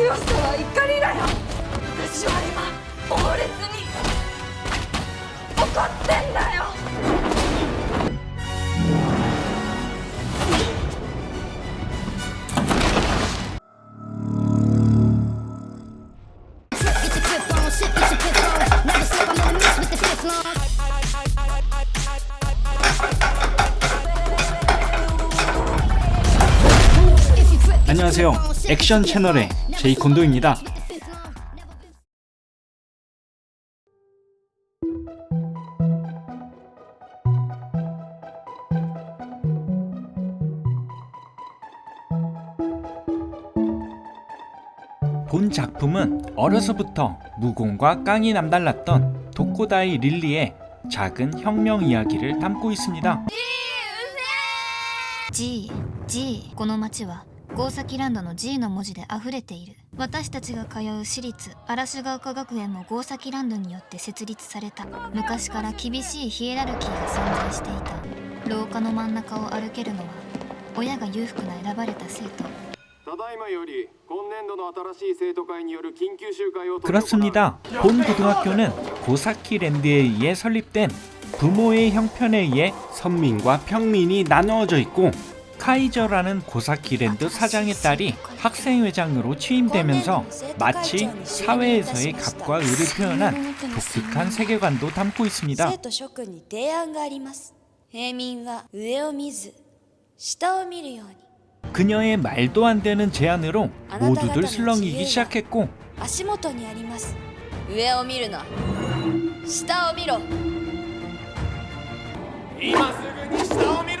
強さは怒りだよ私は今猛烈に怒ってんだよ안녕하세요 액션 채널의 제이콘도입니다 본 작품은 어려서부터 무공과 깡이 남달랐던 독고다이 릴리의 작은 혁명 이야기를 담고 있습니다. G G この町は 郷崎ランドの G の文字で溢れている私たちが通う私立嵐ヶ丘学園も郷崎ランドによって設立された昔から厳しいヒエラルキーが存在していた廊下の真ん中を歩けるのは親が裕福な選ばれた生徒ただいまより今年度の新しい生徒会による緊急集会を執り行う 그렇습니다. 본 고등학교는 고사키 랜드에 의해 설립된 부모의 형편에 의해 선민과 평민이 나누어져 있고 카이저라는 고사키랜드 사장의 딸이 학생회장으로 취임되면서 마치 사회에서의 값과 의를 표현한 독특한 세계관도 담고 있습니다. 그녀의 말도 안 되는 제안으로 모두들 슬렁이기 시작했고 足元にあり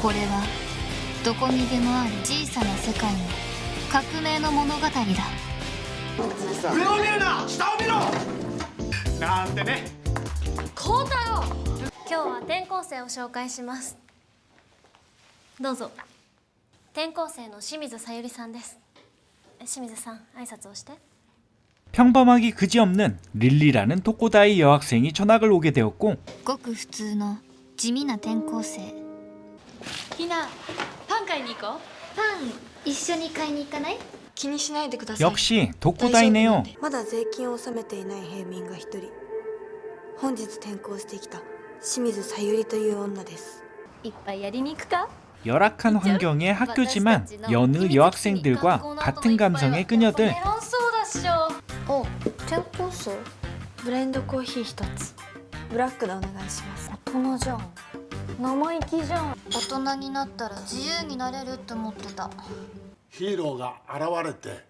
これはどこにでもある小さな世界の革命の物語だ孝太郎今日は転校生を紹介しますどうぞ転校生の清水さゆりさんです清水さん挨拶をして 평범하기 그지없는 릴리라는 독고다이 여학생이 전학을 오게 되었고 ごく普通の地味な転校生 ひなパン買いに行こパン一緒に買いに行かない気にしないでください 역시 독고다이네요. まだ税金を納めていない平民が一人本日転校してきた清水さゆりという女ですういっぱいやりに行くか 열악한 환경의 학교지만 여느 여학생들과 같은 감성의 그녀들 メロンソーダっしょお転校生ブレンドコーヒー一つブラックでお願いします大人じゃん生意気じゃん 大人になったら自由になれるって思ってたヒーローが現れて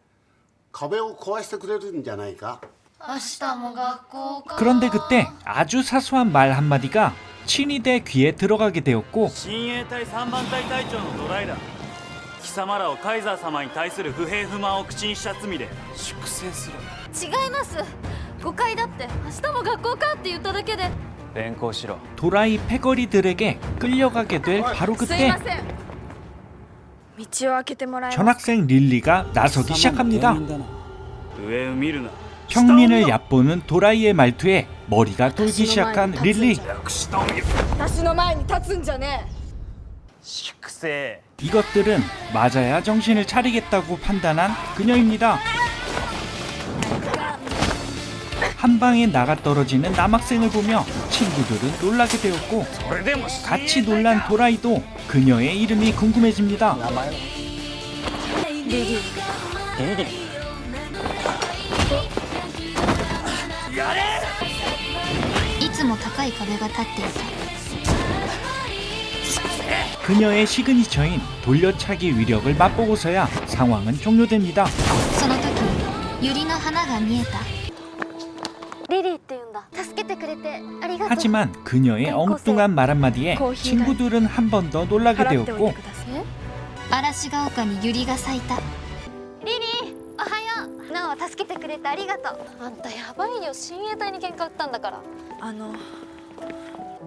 壁を壊してくれるんじゃないか明日も学校か 그런데 그때 아주 사소한 말 한마디가 친위대 귀에 들어가게 되었고 親衛隊3番隊隊長のドライだ貴様らをカイザー様に対する不平不満を口にした罪で粛清する違います誤解だって明日も学校かって言っただけで 連行しろ 도라이 패거리들에게 끌려가게 될 바로 すい 그때 ません道を開けてもらいます 전학생 릴리가 나서기 시작합니다. 上を見るな 평민을 얕보는 도라이의 말투에 머리가 돌기 시작한 릴리. 下を見る私の前に立つんじゃね粛清 이것들은 맞아야 정신을 차리겠다고 판단한 그녀입니다. 한 방에 나가 떨어지는 남학생을 보며 친구들은 놀라게 되었고 それでも 같이 놀란 도라이도 그녀의 이름이 궁금해집니다. リリいつも高い壁が立っていた 그녀의 시그니처인 돌려차기 위력을 맛보고서야 상황은 종료됩니다. その時ユリの花が見えた 하지만 그녀의 엉뚱한 말 한마디에 친구들은 한 번 더 놀라게 払っておい 되었고 てください嵐が丘にユリが咲いたリリーおはよう は助けてくれてありがとうあんたやばいよ親衛隊に喧嘩売ったんだからあの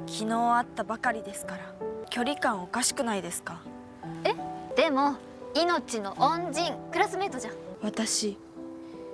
昨日会ったばかりですから距離感おかしくないですかでも命の恩人クラスメートじゃん私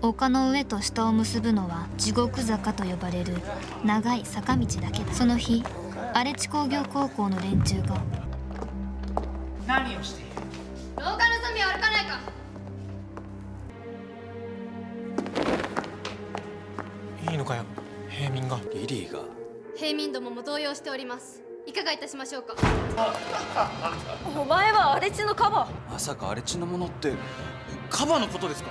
丘の上と下を結ぶのは地獄坂と呼ばれる長い坂道だけだ。その日荒地工業高校の連中が何をしている？廊下の隅は歩かないか。いいのかよ？平民が。リリーが。平民どもも動揺しております。いかがいたしましょうか。お前は荒地のカバまさか荒れ地のものってカバのことですか？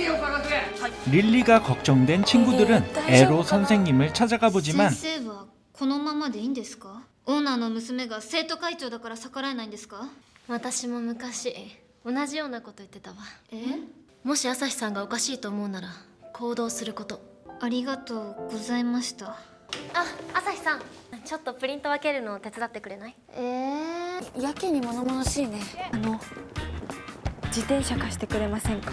가 걱정된 친구들은 에로 선생님을 찾아가 보지만 先生はこのままでいいんですかオーナーの娘が生徒会長だから逆らえないんですか私も昔同じようなこと言ってたわえもし朝日さんがおかしいと思うなら行動することありがとうございましたあ朝日さんちょっとプリント分けるのを手伝ってくれないえー、やけに物々しいねあの自転車貸してくれませんか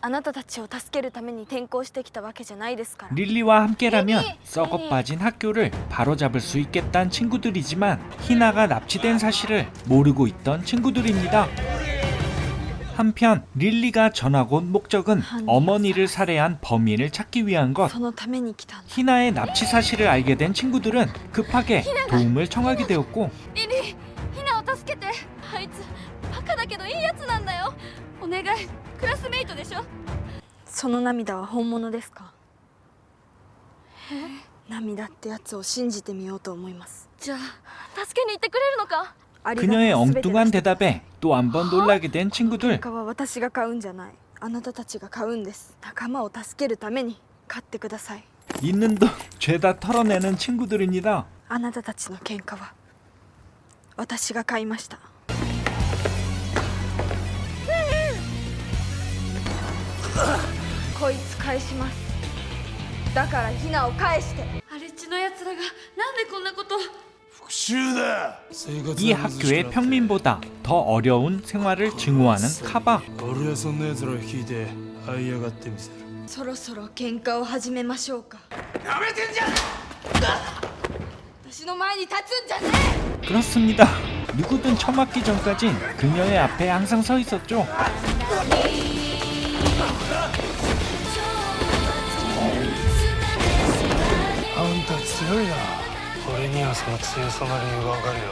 あなたたちを助けるために転校してきたわけじゃないですから 릴리와 함께라면 썩어 빠진 학교를 바로잡을 수 있겠다는 친구들이지만 희나가 납치된 사실을 모르고 있던 친구들입니다. 한편 릴리가 전학 온 목적은 어머니를 살해한 범인을 찾기 위한 것. そのために来たんだ 희나의 납치 사실을 알게 된 친구들은 급하게 도움을 청하게 되었고 リリーヒナを助けてあいつバカだけどいいやつなんだよ お願いクラスメイトでしょその涙は本物ですか涙ってやつを信じてみようと思いますじゃあ助けに行ってくれるのかありがとう 그녀의 全て 엉뚱한 出した 대답에 또 한 번 놀라게 된 친구들 結果は私が買うんじゃないあなたたちが買うんです仲間を助けるために買ってください 있는 돈 죄다 털어내는 친구들입니다. あなたたちの喧嘩は私が買いました こいつ返しますだからヒナを返して荒地のやつらがなんでこんなこと復讐だ生活 이 が貧しく 학교의 なって 평민보다 더 어려운 생활을 증오하는 카바. 俺はそんな奴らを率いて這い上がってみせるそろそろ喧嘩を始めましょうかやめてんじゃん私の前に立つんじゃね 그렇습니다. 누구든 처맞기 전까진 그녀의 앞에 항상 서 있었죠. 強いな俺にはその強さの理由がわかるよ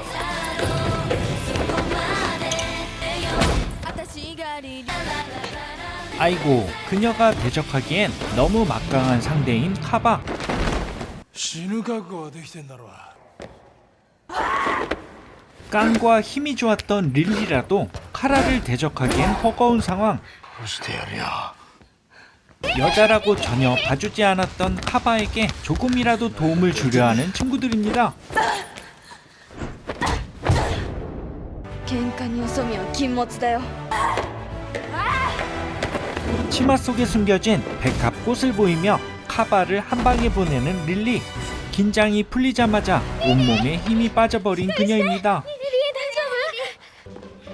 아이고, 그녀가 대적하기엔 너무 막강한 상대인 카바. 死ぬ覚悟はできてんだろ 깡과 힘이 좋았던 릴리라도 카라를 대적하기엔 버거운 상황. どうしてやるよ 여자라고 전혀 봐주지 않았던 카바에게 조금이라도 도움을 주려 하는 친구들입니다. 喧嘩によそ見は禁物だよ 치마 속에 숨겨진 백합 꽃을 보이며 카바를 한 방에 보내는 릴리. 긴장이 풀리자마자 온몸에 힘이 빠져버린 그녀입니다.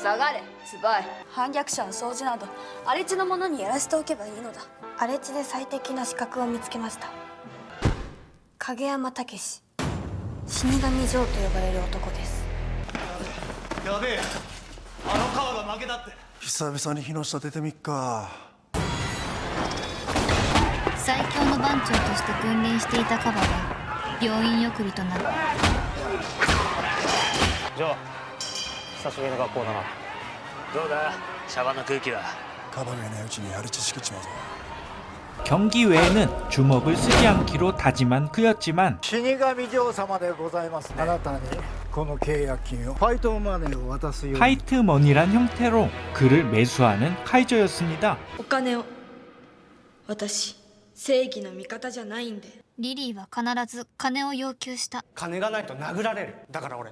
下がれツバイ。反逆者の掃除など荒地の者にやらせておけばいいのだ。荒地で最適な資格を見つけました。影山武史。死神城と呼ばれる男です。やべえ。あの川が負けだって。久々に日の下出てみっか。最強の番長として君臨していたカバが病院送りとなった。ジョー久しぶりの学校だなどうだシャバの空気はカバがいないうちにやり知識ちまうぞ 경기 외에는 주먹을 쓰지 않기로 다짐한 그였지만 死神城様でございますねあなたにこの契約金をファイトマネーを渡すように 파이트머니란 형태로 그를 매수하는 카이저였습니다. お金を私正義の味方じゃないんでリリーは必ず金を要求した金がないと殴られるだから俺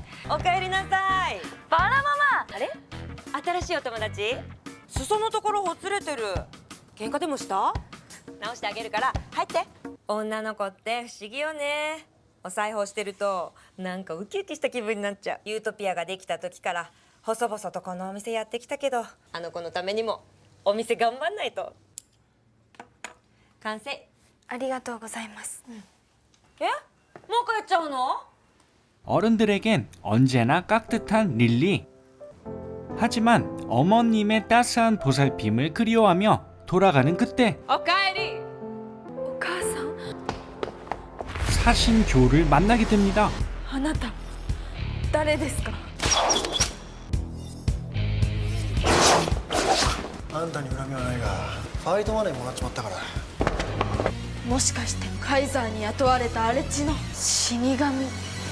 おかえりなさい。バラママ。あれ？新しいお友達？裾のところほつれてる。喧嘩でもした？直してあげるから。入って。女の子って不思議よね。お裁縫してるとなんかウキウキした気分になっちゃう。ユートピアができた時から細々とこのお店やってきたけどあの子のためにもお店頑張んないと。完成。ありがとうございます。え？もう帰っちゃうの？ 어른들에겐 언제나 깍듯한 릴리. 하지만 어머님의 따스한 보살핌을 그리워하며 돌아가는 그때 おかえりお母さん 사신 조를 만나게 됩니다. あなた誰ですかあんたに恨みはないがファイトマネーもらっちまったからもしかしてカイザーに雇われた荒地の死神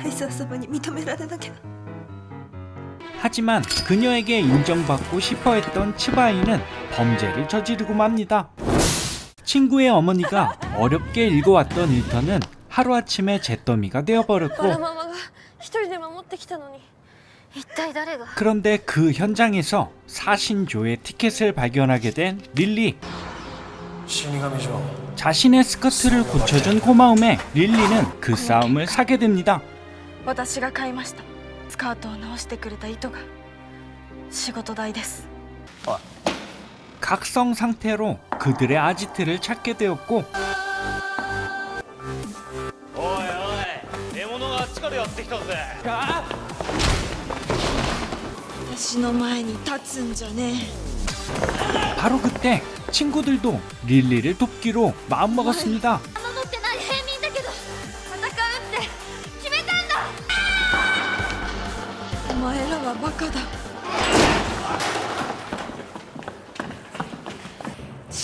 カイザー様に認められなきゃ 하지만 그녀에게 인정받고 싶어 했던 치바이는 범죄를 저지르고 맙니다. 친구의 어머니가 어렵게 읽어왔던 일터는 하루아침에 잿더미가 バラ 되어버렸고 ママが一人で守ってきたのに一体誰が 그런데 그 현장에서 사신조의 티켓을 발견하게 된 릴리 死神城 자신의 스커트를 고쳐준 고마움에 릴리는 그 싸움을 사게 됩니다. 私が買いましたスカートを直してくれた糸が仕事代です 각성 상태로 그들의 아지트를 찾게 되었고 おいおい獲物があっちからやってきたぜ私の前に立つんじゃね 바로 그때 친구들도 릴리를 돕기로 마음먹었습니다.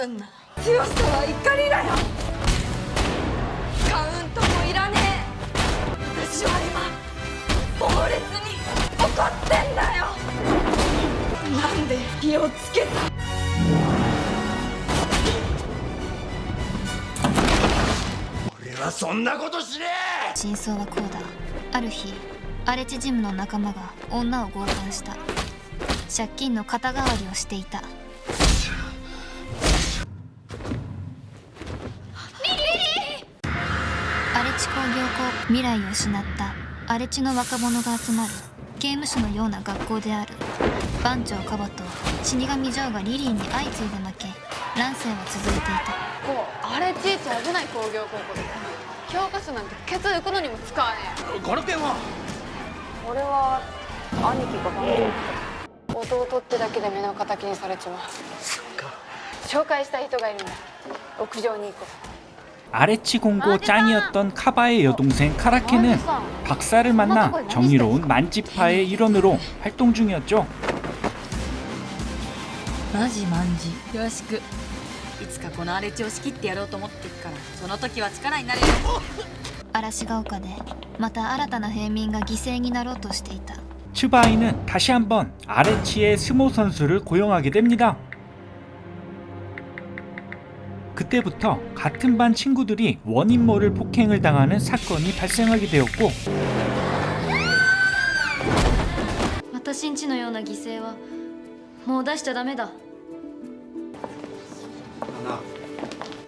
すんな。強さは怒りだよ。カウントもいらねえ。私は今猛烈に怒ってんだよ。なんで火をつけた？俺はそんなことしねえ。真相はこうだ。ある日荒地ジムの仲間が女を強姦した。借金の肩代わりをしていた未来を失った。荒地の若者が集まる。刑務所のような学校である。番長カバと死神ジョーがリリーに相次いで負け。乱世は続いていた。こうあれちいち危ない工業高校で教科書なんてケツ抜くのにも使わねえこの件は？俺は兄貴がバンド弟ってだけで目の敵にされちまう。紹介したい人がいるんだ。屋上に行こう 아래치 공고 짱이었던 카바의 여동생 카라케는 박사를 만나 정의로운 만지파의 일원으로 활동 중이었죠. マジマンジよろしくいつかこの荒れ地を仕切ってやろうと思ってっからその時は力になれる嵐が丘でまた新たな平民が犠牲になろうとしていた 츠바이는 다시 한번 아레치의 스모 선수를 고용하게 됩니다. 그때부터 같은 반 친구들이 원인 모를 폭행을 당하는 사건이 발생하게 되었고 私んちのような犠牲はもう出しちゃダメだな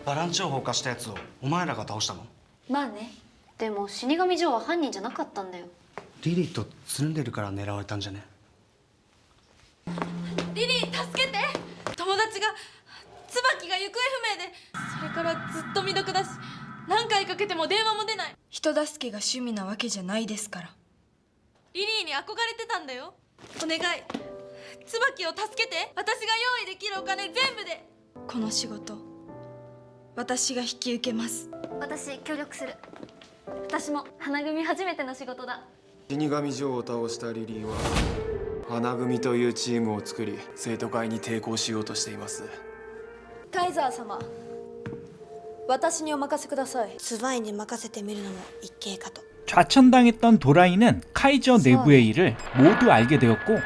バランチを放火したやつをお前らが倒したのまあねでも死神ジョーは犯人じゃなかったんだよリリーとつるんでるから狙われたんじゃねリリー助けて友達が椿が行方不明でそれ からずっと未読だし何回かけても電話も出ない。人助けが趣味なわけじゃないですから。リリーに憧れてたんだよ。お願い。椿を助けて。私が用意できるお金全部で。この仕事私が引き受けます。私協力する。私も花組初めての仕事だ。死神女王を倒したリリーは花組というチームを作り生徒会に抵抗しようとしています。カイザー様私にお任せくださいツバイに任せてみるのも一計かと 좌천당했던 도라이는 카이저 내부의 일을 모두 알게 되었고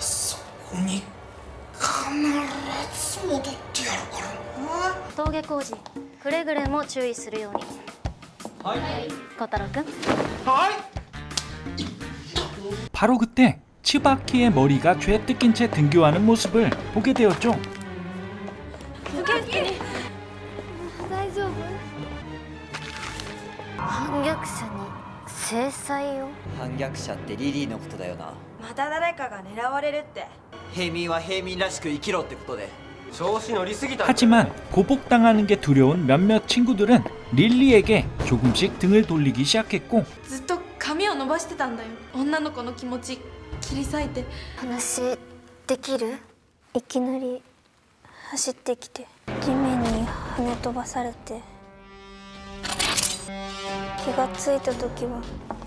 そこに必ず戻ってやるからな峠工事くれぐれも注意するようにはい小太郎くん 바로 그때 치바키의 머리가 죄 뜯긴 채 등교하는 모습을 보게 되었죠. 制裁を反逆者ってリリーのことだよなまた誰かが狙われるって平民は平民らしく生きろってことで調子乗りすぎた 하지만 보복당하는 게 두려운 몇몇 친구들은 릴리에게 조금씩 등을 돌리기 시작했고 ずっと髪を伸ばしてたんだよ女の子の気持ち切り裂いて話できるいきなり走ってきて地面に跳ね飛ばされて気がついた時は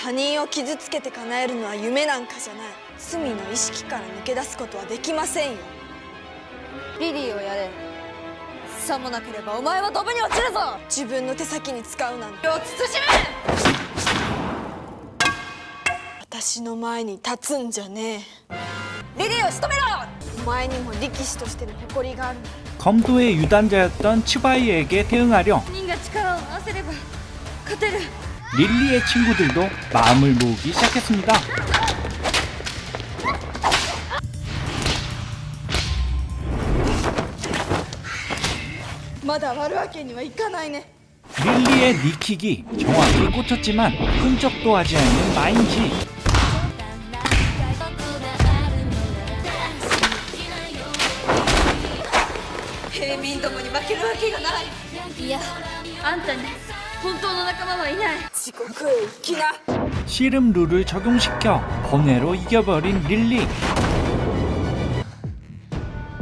他人を傷つけて叶えるのは夢なんかじゃない罪の意識から抜け出すことはできませんよリリーをやれ さもなければお前はドブに落ちるぞ自分の手先に使うなんてを慎め私の前に立つんじゃねえリリーを仕留めろお前にも力士としての誇りがある 검도의 유단자였던 츠바이에게 대응하려 人が力を合わせれば勝てる 릴리의 친구들도 마음을 모으기 시작했습니다. まだ割るわけにはいかないね 릴리의 니킥이 정확히 꽂혔지만 끈적도 하지 않는 마인지 平民どもに負けるわけがないいやあんたに本当の仲間はいない 地獄へ行きな 씨름 룰을 적용시켜 번외로 이겨버린 릴리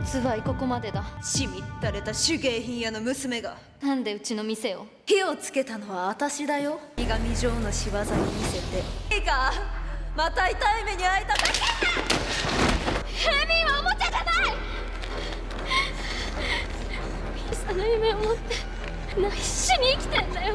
ツバイここまでだしみったれた手芸品屋の娘がなんでうちの店を火をつけたのは私だよ女神城の仕業に見せていいかまた痛い目に遭いただけヘミはおもちゃじゃない小さな夢を持ってみんな必死に生きてんだよ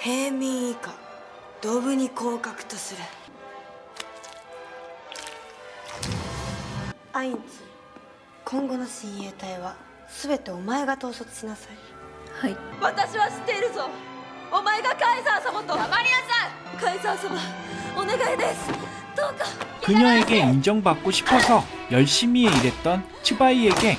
平民以下ドブに降格とするアインツ今後の親衛隊は全てお前が統率しなさいはい私は知っているぞお前がカイザー様と黙りなさいカイザー様お願いですどうか 그녀에게 인정받고 싶어서 열심히 일했던 츠바이에게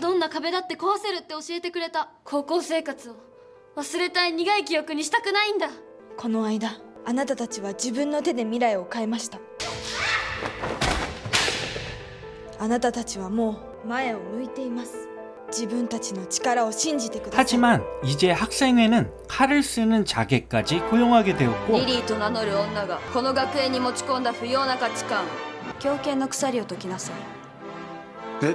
どんな壁だって壊せるって教えてくれた高校生活を忘れたい苦い記憶にしたくないんだこの間あなたたちは自分の手で未来を変えましたあなたたちはもう前を向いています自分たちの力を信じてください 하지만 이제 학생회는 칼을 쓰는 자객까지 고용하게 되었고 リリーと名乗る女がこの学園に持ち込んだ不要な価値観狂犬の鎖を解きなさいえ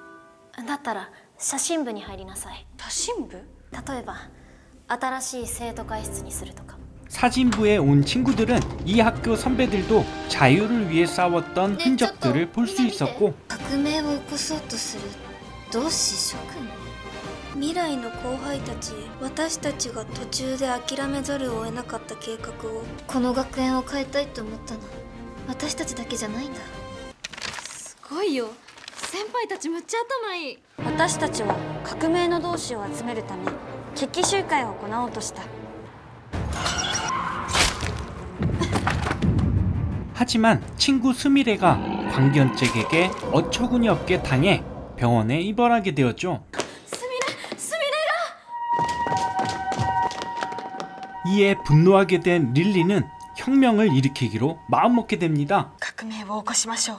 だったら写真部に入りなさい写真部例えば新しい生徒会室にするとか 사진부에 온 친구들은 이 학교 선배들도 자유를 위해 싸웠던 흔적들을 볼 수 있었고 革命を起こそうとする同志諸君未来の後輩たち私たちが途中で諦めざるを得なかった計画をこの学園を変えたいと思ったの私たちだけじゃないんだすごいよ 先輩たちむっちゃ頭いい私たちは革命の同志を集めるため決起集会を行おうとした 하지만 친구 스미레가 광견잭에게 어처구니 없게 당해 병원에 입원하게 되었죠. スミレスミレ 이에 분노하게 된 릴리는 혁명을 일으키기로 마음먹게 됩니다. 革命を起こしましょう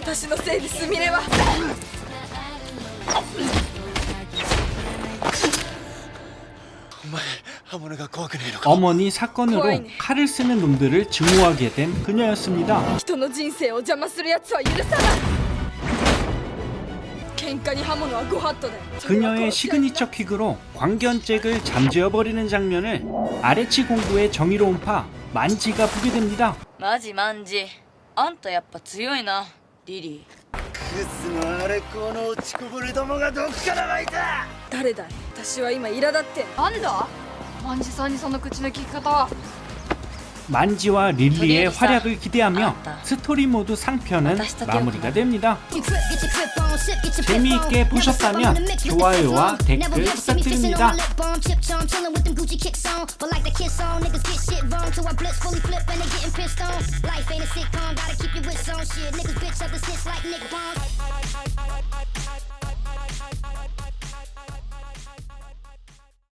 私のせいでスミレはお前刃物が怖くねえのか 어머니 사건으로 거인이. 칼을 쓰는 놈들을 증오하게 된 그녀였습니다. 人の人生を邪魔する奴は許さない喧嘩に刃物はご法度だよ 그녀의 시그니처 킥으로 광견잭을 잠재워버리는 장면을 아레치 공부의 정의로운 파 만지가 보게 됩니다. マジマンジあんたやっぱ強いな リリクスのあれこの落ちこぼれどもがどっから湧いた？誰だい？私は今苛立ってなんだ？万次さんにその口の利き方は 만지와 릴리의 활약을 기대하며 스토리 모드 상편은 마무리가 됩니다. 재미있게 보셨다면 좋아요와 댓글 부탁드립니다. Life ain't a sitcom, gotta keep your wits on shit. Niggas bitch up the sits like Nick Bond.